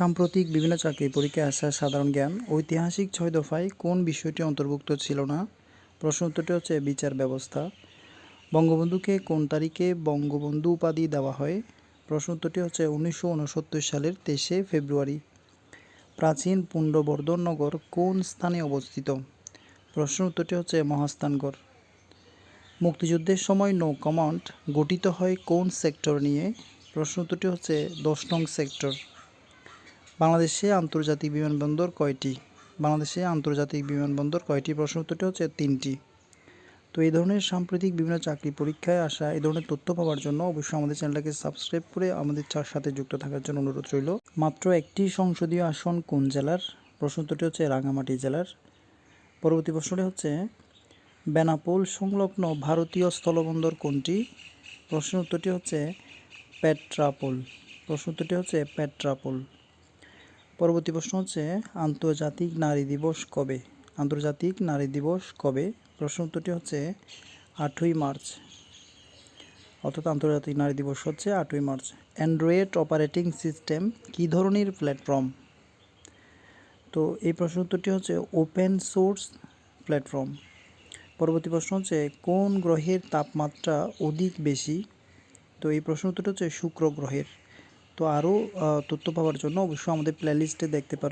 সাম্প্রতিক বিভিন্ন চাকরি পরীক্ষায় আসা সাধারণ জ্ঞান, ঐতিহাসিক ছয় দফায় কোন বিষয়টি অন্তর্ভুক্ত ছিল না? প্রশ্ন উত্তরটি হচ্ছে বিচার ব্যবস্থা। বঙ্গবন্ধুকে কোন তারিখে বঙ্গবন্ধু উপাধি দেওয়া হয়? প্রশ্ন উত্তরটি হচ্ছে উনিশশো উনসত্তর সালের তেইশে ফেব্রুয়ারি। প্রাচীন পুণ্ডবর্ধন নগর কোন স্থানে অবস্থিত? প্রশ্ন উত্তরটি হচ্ছে মহাস্থানগড়। মুক্তিযুদ্ধের সময় নৌ কমান্ড গঠিত হয় কোন সেক্টর নিয়ে? প্রশ্ন উত্তরটি হচ্ছে দশ নং সেক্টর। বাংলাদেশে আন্তর্জাতিক বিমানবন্দর কয়টি? বাংলাদেশে আন্তর্জাতিক বিমানবন্দর কয়টি? প্রশ্ন উত্তরটি হচ্ছে তিনটি। তো এই ধরনের সাম্প্রতিক বিভিন্ন চাকরি পরীক্ষায় আসা এই ধরনের তথ্য পাওয়ার জন্য অবশ্যই আমাদের চ্যানেলটাকে সাবস্ক্রাইব করে আমাদের চার সাথে যুক্ত থাকার জন্য অনুরোধ রইল। মাত্র একটি সংসদীয় আসন কোন জেলার? প্রশ্ন উত্তরটি হচ্ছে রাঙামাটি জেলার। পরবর্তী প্রশ্নটি হচ্ছে, বেনাপোল সংলগ্ন ভারতীয় স্থলবন্দর কোনটি? প্রশ্ন উত্তরটি হচ্ছে পেট্রাপোল। প্রশ্ন উত্তরটি হচ্ছে পেট্রাপোল। পরবর্তী প্রশ্ন হচ্ছে, আন্তর্জাতিক নারী দিবস কবে? আন্তর্জাতিক নারী দিবস কবে? প্রশ্ন উত্তরটি হচ্ছে, আটই মার্চ। অর্থাৎ আন্তর্জাতিক নারী দিবস হচ্ছে আটই মার্চ। অ্যান্ড্রয়েড অপারেটিং সিস্টেম কী ধরনের প্ল্যাটফর্ম তো এই প্রশ্ন উত্তরটি হচ্ছে ওপেন সোর্স প্ল্যাটফর্ম পরবর্তী প্রশ্ন হচ্ছে, কোন গ্রহের তাপমাত্রা অধিক বেশি? তো এই প্রশ্ন উত্তরটি হচ্ছে, শুক্র গ্রহের। তো আরও তথ্য পাওয়ার জন্য অবশ্যই আমাদের প্লেলিস্টে দেখতে পারো।